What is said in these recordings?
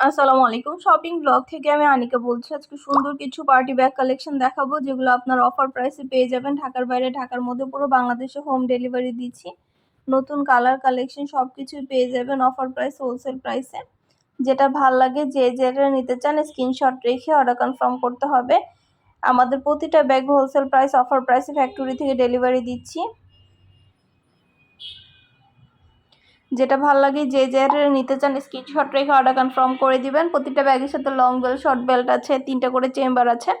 আসসালামু আলাইকুম। Shopping blog থেকে আমি আনিকা বলছি, আজকে সুন্দর কিছু পার্টি ব্যাগ কালেকশন দেখাবো, যেগুলো আপনার অফার প্রাইসে পেয়ে যাবেন। ঢাকার বাইরে, ঢাকার মধ্যে পুরো বাংলাদেশে হোম ডেলিভারি দিচ্ছি। নতুন কালার কালেকশন সব কিছুই পেয়ে যাবেন অফার প্রাইস হোলসেল প্রাইসে যেটা ভালো লাগে, যে যেটা নিতে চান স্ক্রিনশট রেখে অর্ডার কনফার্ম করতে হবে। আমাদের প্রতিটা ব্যাগ হোলসেল প্রাইস অফার প্রাইসে ফ্যাক্টরি থেকে ডেলিভারি দিচ্ছি। যেটা ভালো লাগে যে যে নিতে চান স্ক্রিনশট রেখে অর্ডার কনফার্ম করে দিবেন। প্রতিটা ব্যাগের সাথে লং বেল্ট শর্ট বেল্ট আছে, তিনটা করে চেম্বার আছে।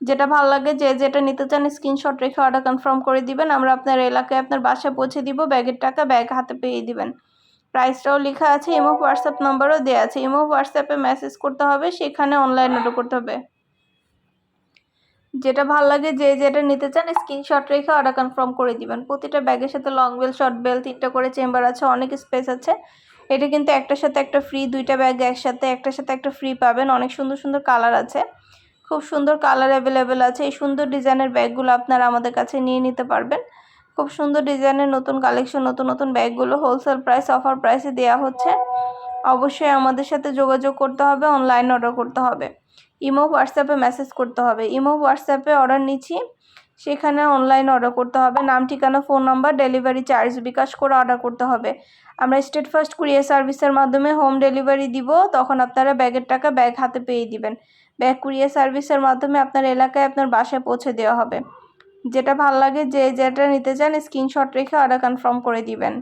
যেটা ভালো লাগে যে যেটা নিতে চান স্ক্রিনশট রেখে অর্ডার কনফার্ম করে দিবেন। আমরা আপনার এলাকায় আপনার বাসায় পৌঁছে দিব ব্যাগের টাকা ব্যাগ হাতে পেয়ে দিবেন। প্রাইসটাও লেখা আছে ইমো হোয়াটসঅ্যাপ নাম্বারও দেওয়া আছে। ইমো হোয়াটসঅ্যাপে মেসেজ করতে হবে, সেখানে অনলাইন অর্ডার করতে হবে। যেটা ভালো লাগে, যে যেটা নিতে চান স্ক্রিনশট রেখে অর্ডার কনফার্ম করে দিবেন। প্রতিটা ব্যাগের সাথে লং বেল শর্ট বেল তিনটা করে চেম্বার আছে, অনেক স্পেস আছে। এটা কিন্তু একটার সাথে একটা ফ্রি দুইটা ব্যাগ একসাথে, একটার সাথে একটা ফ্রি পাবেন। অনেক সুন্দর সুন্দর কালার আছে। খুব সুন্দর কালার অ্যাভেলেবেল আছে। এই সুন্দর ডিজাইনের ব্যাগগুলো আপনারা আমাদের কাছে নিয়ে নিতে পারবেন। খুব সুন্দর ডিজাইনের নতুন কালেকশন নতুন নতুন ব্যাগগুলো হোলসেল প্রাইস অফার প্রাইসে দেওয়া হচ্ছে। অবশ্যই আমাদের সাথে যোগাযোগ করতে হবে অনলাইন অর্ডার করতে হবে। ইমো, হোয়াটসঅ্যাপে মেসেজ করতে হবে। ইমো, হোয়াটসঅ্যাপে অর্ডার নিচ্ছি। সেখানে অনলাইন অর্ডার করতে হবে। নাম, ঠিকানা phone number delivery charge bKash করে অর্ডার করতে হবে। আমরা স্টেট ফার্স্ট কুরিয়ার সার্ভিসের মাধ্যমে হোম ডেলিভারি দিব। তখন আপনারা ব্যাগের টাকা ব্যাগ হাতে পেয়ে দিবেন। ব্যাগ কুরিয়ার সার্ভিসের মাধ্যমে আপনার এলাকায় আপনার বাসায় পৌঁছে দেওয়া হবে। যেটা ভালো লাগে যে যেটা নিতে চান স্ক্রিনশট রেখে অর্ডার কনফার্ম করে দিবেন।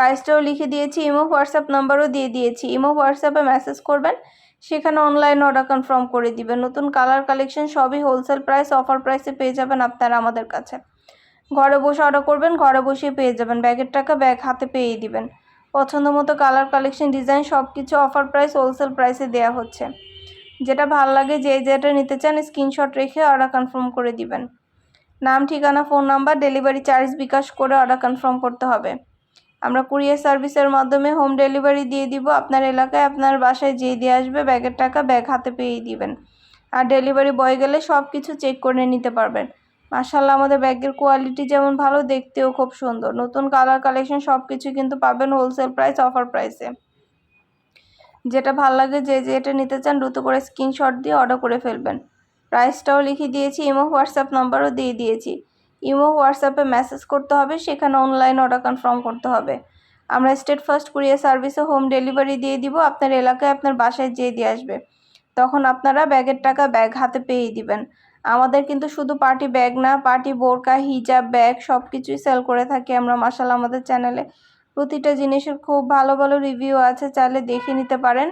প্রাইসটাও লিখে দিয়েছি ইমো হোয়াটসঅ্যাপ নাম্বারও দিয়ে দিয়েছি। ইমো হোয়াটসঅ্যাপে মেসেজ করবেন, সেখানে অনলাইন অর্ডার কনফার্ম করে দিবেন। নতুন কালার কালেকশন সবই হোলসেল প্রাইস অফার প্রাইসে পেয়ে যাবেন আপনারা আমাদের কাছে। ঘরে বসে অর্ডার করবেন, ঘরে বসেই পেয়ে যাবেন। ব্যাগের টাকা ব্যাগ হাতে পেয়ে দিবেন। পছন্দ মতো কালার কালেকশন ডিজাইন সব কিছু অফার প্রাইস হোলসেল প্রাইসে দেওয়া হচ্ছে। যেটা ভালো লাগে, যে যেটা নিতে চান স্ক্রিনশট রেখে অর্ডার কনফার্ম করে দিবেন। নাম, ঠিকানা phone number delivery charge bKash করে অর্ডার কনফার্ম করতে হবে। আমরা কুরিয়ার সার্ভিসের মাধ্যমে হোম ডেলিভারি দিয়ে দিব। আপনার এলাকায় আপনার বাসায় যেয়ে দিয়ে আসবে, ব্যাগের টাকা ব্যাগ হাতে পেয়ে দিবেন। আর ডেলিভারি বয় গেলে সব কিছু চেক করে নিতে পারবেন। মার্শাল্লাহ আমাদের ব্যাগের কোয়ালিটি যেমন ভালো, দেখতেও খুব সুন্দর। নতুন কালার কালেকশন সব কিছু কিন্তু পাবেন হোলসেল প্রাইস, অফার প্রাইসে। যেটা ভালো লাগে, যে যেটা নিতে চান, দ্রুত করে স্ক্রিনশট দিয়ে অর্ডার করে ফেলবেন। প্রাইসটাও লিখে দিয়েছি, ইমো, হোয়াটসঅ্যাপ নাম্বারও দিয়ে দিয়েছি। ইমো, হোয়াটসঅ্যাপে মেসেজ করতে হবে, সেখানে অনলাইন অর্ডার কনফার্ম করতে হবে। আমরা স্টেট ফার্স্ট কুরিয়ার সার্ভিসে হোম ডেলিভারি দিয়ে দিব, আপনার এলাকায় আপনার বাসায় যেয়ে দিয়ে আসবে। তখন আপনারা ব্যাগের টাকা ব্যাগ হাতে পেয়ে দিবেন। আমাদের কিন্তু শুধু পার্টি ব্যাগ না, পার্টি বোরকা, হিজাব, ব্যাগ সব কিছুই সেল করে থাকি আমরা মাসাল আমাদের চ্যানেলে প্রতিটা জিনিসের খুব ভালো ভালো রিভিউ আছে, চাইলে দেখে নিতে পারেন।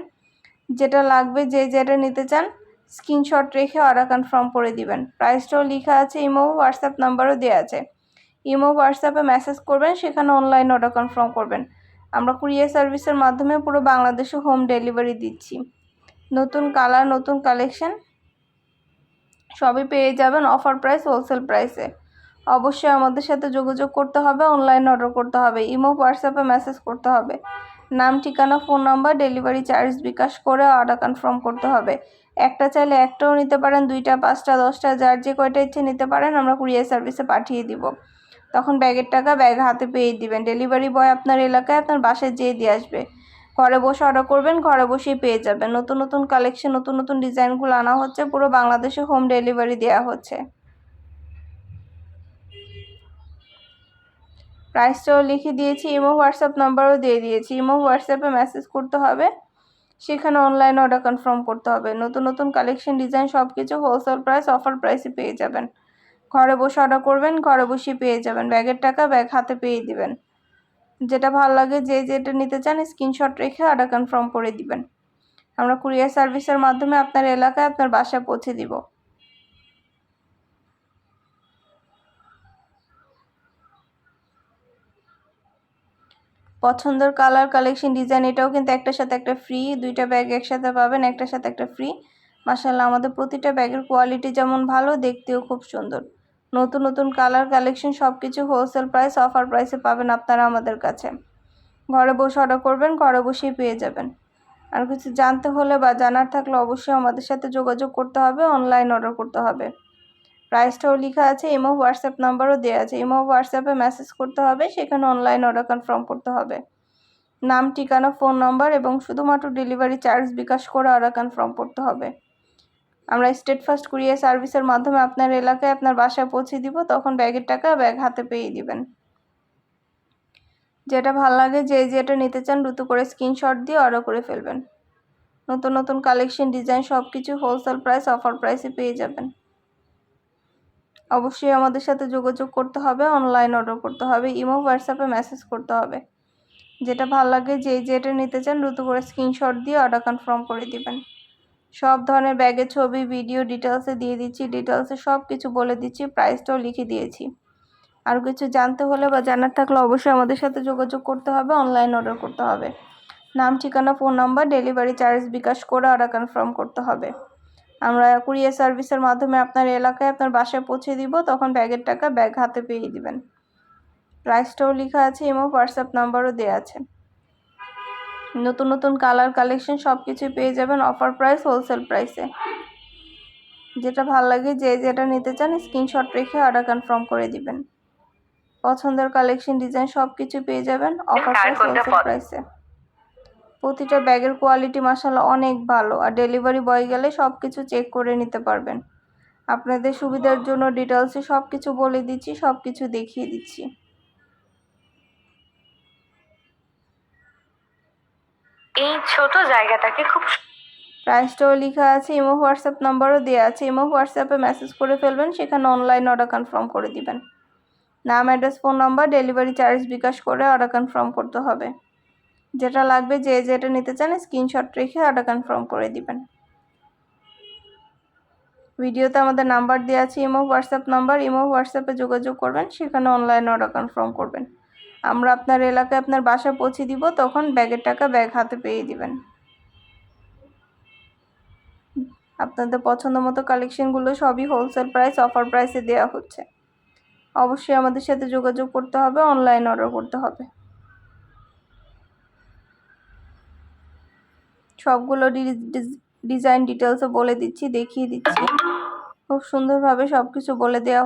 যেটা লাগবে, যে যেটা নিতে চান স্ক্রিনশট রেখে অর্ডার কনফার্ম করে দিবেন। প্রাইসটাও লেখা আছে, ইমো, হোয়াটসঅ্যাপ নাম্বারও দেওয়া আছে। ইমো, হোয়াটসঅ্যাপে মেসেজ করবেন, সেখানে অনলাইন অর্ডার কনফার্ম করবেন। আমরা কুরিয়ার সার্ভিসের মাধ্যমে পুরো বাংলাদেশে হোম ডেলিভারি দিচ্ছি। নতুন কালার নতুন কালেকশন সবই পেয়ে যাবেন অফার প্রাইস হোলসেল প্রাইসে অবশ্যই আমাদের সাথে যোগাযোগ করতে হবে অনলাইন অর্ডার করতে হবে, ইমো, হোয়াটসঅ্যাপে মেসেজ করতে হবে। নাম, ঠিকানা phone number delivery charge bKash করে অর্ডার কনফার্ম করতে হবে। একটা চাইলে একটাও নিতে পারেন, দুইটা, পাঁচটা, দশটা, যার যে কয়টা ইচ্ছে নিতে পারেন, আমরা কুরিয়ার সার্ভিসে পাঠিয়ে দিব। তখন ব্যাগের টাকা ব্যাগ হাতে পেয়ে দিবেন। ডেলিভারি বয় আপনার এলাকায় আপনার বাসায় যেয়ে দিয়ে আসবে। ঘরে বসে অর্ডার করবেন, ঘরে বসেই পেয়ে যাবেন। নতুন নতুন কালেকশন নতুন নতুন ডিজাইনগুলো আনা হচ্ছে, পুরো বাংলাদেশে হোম ডেলিভারি দেওয়া হচ্ছে। প্রাইসটাও লিখে দিয়েছি ইমো হোয়াটসঅ্যাপ নাম্বারও দিয়ে দিয়েছি। ইমো হোয়াটসঅ্যাপে মেসেজ করতে হবে। সেখানে অনলাইনে অর্ডার কনফার্ম করতে হবে। নতুন নতুন কালেকশন ডিজাইন সব কিছু হোলসেল প্রাইস অফার প্রাইসে পেয়ে যাবেন। ঘরে বসে অর্ডার করবেন, ঘরে বসে পেয়ে যাবেন। ব্যাগের টাকা ব্যাগ হাতে পেয়ে দিবেন। যেটা ভালো লাগে, যে যেটা নিতে চান স্ক্রিনশট রেখে অর্ডার কনফার্ম করে দিবেন। আমরা কুরিয়ার সার্ভিসের মাধ্যমে আপনার এলাকায় আপনার বাসায় পৌঁছে দিব। পছন্দের কালার কালেকশন ডিজাইন এটাও কিন্তু একটার সাথে একটা ফ্রি দুইটা ব্যাগ একসাথে পাবেন, একটার সাথে একটা ফ্রি মাসাল্লাহ আমাদের প্রতিটা ব্যাগের কোয়ালিটি যেমন ভালো, দেখতেও খুব সুন্দর। নতুন নতুন কালার কালেকশন সব কিছু হোলসেল প্রাইস অফার প্রাইসে পাবেন আপনারা আমাদের কাছে। ঘরে বসে অর্ডার করবেন, ঘরে বসেই পেয়ে যাবেন। আর কিছু জানতে হলে বা জানার থাকলে অবশ্যই আমাদের সাথে যোগাযোগ করতে হবে অনলাইন অর্ডার করতে হবে। প্রাইসটাও লেখা আছে, এমও হোয়াটসঅ্যাপ নাম্বারও দেওয়া আছে ইমো হোয়াটসঅ্যাপে মেসেজ করতে হবে, সেখানে অনলাইন অর্ডার কনফার্ম করতে হবে। নাম, ঠিকানা ফোন নাম্বার এবং শুধুমাত্র ডেলিভারি চার্জ বিকাশ করে অর্ডার কনফার্ম করতে হবে। আমরা স্টেট ফার্স্ট কুরিয়ার সার্ভিসের মাধ্যমে আপনার এলাকায় আপনার বাসায় পৌঁছে দিব, তখন ব্যাগের টাকা ব্যাগ হাতে পেয়ে দিবেন। যেটা ভালো লাগে, যে যেটা নিতে চান দ্রুত করে স্ক্রিনশট দিয়ে অর্ডার করে ফেলবেন। নতুন নতুন কালেকশন ডিজাইন সব কিছু হোলসেল প্রাইস অফার প্রাইসে পেয়ে যাবেন। অবশ্যই আমাদের সাথে যোগাযোগ করতে হবে অনলাইন অর্ডার করতে হবে ইমো হোয়াটসঅ্যাপে মেসেজ করতে হবে। যেটা ভালো লাগে যে যেটা নিতে চান দ্রুত করে স্ক্রিনশট দিয়ে অর্ডার কনফার্ম করে দিবেন। সব ধরনের ব্যাগের ছবি ভিডিও ডিটেলসে দিয়ে দিচ্ছি ডিটেলসে সব কিছু বলে দিচ্ছি প্রাইসটাও লিখে দিয়েছি। আর কিছু জানতে হলে বা জানার থাকলে অবশ্যই আমাদের সাথে যোগাযোগ করতে হবে অনলাইন অর্ডার করতে হবে। নাম, ঠিকানা phone number delivery charge bKash করে অর্ডার কনফার্ম করতে হবে। আমরা কুরিয়ার সার্ভিসের মাধ্যমে আপনার এলাকায় আপনার বাসায় পৌঁছে দিব তখন ব্যাগের টাকা ব্যাগ হাতে পেয়ে দিবেন। প্রাইসটাও লেখা আছে এবং হোয়াটসঅ্যাপ নাম্বারও দেওয়া আছে। নতুন নতুন কালার কালেকশন সব কিছুই পেয়ে যাবেন অফার প্রাইস হোলসেল প্রাইসে যেটা ভালো লাগে যে যেটা নিতে চান স্ক্রিনশট রেখে অর্ডার কনফার্ম করে দিবেন। পছন্দের কালেকশন ডিজাইন সব কিছু পেয়ে যাবেন অফার প্রাইস হোলসেল প্রাইসে প্রতিটা ব্যাগের কোয়ালিটি মাসাল্লাহ অনেক ভালো। আর ডেলিভারি বয় গেলে সব কিছু চেক করে নিতে পারবেন। আপনাদের সুবিধার জন্য ডিটেলসে সব কিছু বলে দিচ্ছি সব কিছু দেখিয়ে দিচ্ছি। এই ছোট জায়গাটাকে খুব প্রাইসটাও লেখা আছে ইমো হোয়াটসঅ্যাপ নাম্বারও দেওয়া আছে। ইমো হোয়াটসঅ্যাপে মেসেজ করে ফেলবেন সেখানে অনলাইন অর্ডার কনফার্ম করে দিবেন। নাম address phone number delivery charge bKash করে অর্ডার কনফার্ম করতে হবে। যেটা লাগবে যে যেটা নিতে চান স্ক্রিনশট রেখে অর্ডার কনফার্ম করে দিবেন। ভিডিওতে আমাদের নাম্বার দেওয়া আছে, ইমো, হোয়াটসঅ্যাপ নাম্বার, ইমো, হোয়াটসঅ্যাপে যোগাযোগ করবেন, সেখানে অনলাইন অর্ডার কনফার্ম করবেন। আমরা আপনার এলাকায় আপনার বাসায় পৌঁছে দিব, তখন ব্যাগের টাকা ব্যাগ হাতে পেয়ে দিবেন। আপনাদের পছন্দ মতো কালেকশনগুলো সবই হোলসেল প্রাইস অফার প্রাইসে দেওয়া হচ্ছে। অবশ্যই আমাদের সাথে যোগাযোগ করতে হবে অনলাইন অর্ডার করতে হবে। সবগুলো ডিজাইন ডিটেলসও বলে দিচ্ছি দেখিয়ে দিচ্ছি। খুব সুন্দরভাবে সব কিছু বলে দেওয়া